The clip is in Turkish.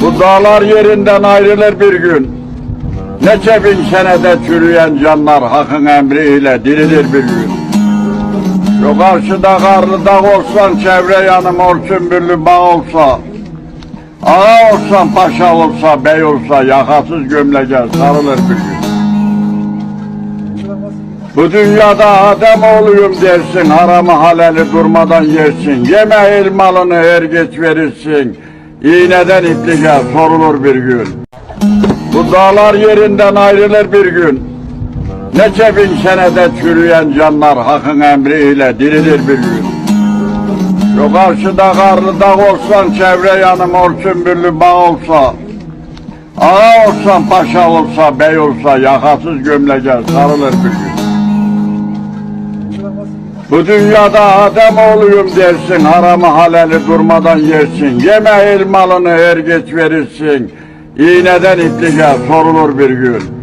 Bu dağlar yerinden ayrılır bir gün. Nece bin senede çürüyen canlar hakkın emriyle dirilir bir gün. Şu karşıda karlı dağ olsan çevre yanım orçun büllü bağ olsa Ağa olsan paşa olsa bey olsa yakasız gömlece sarılır bir gün. Bu dünyada adem olayım dersin, haramı halali durmadan yersin. Yeme el malını her geç verirsin, iğneden ipliğe sorulur bir gün. Bu dağlar yerinden ayrılır bir gün. Nece bin senede çürüyen canlar hakkın emriyle dirilir bir gün. Şu karşıda karlı dağ olsan çevre yanım orçun büllü bağ olsa Ağa olsan paşa olsa bey olsa yakasız gömlece sarılır bir gün. Bu dünyada adem olayım dersin, haramı halali durmadan yersin. Yeme el malını her geç verirsin, iğneden ipliğe sorulur bir gün.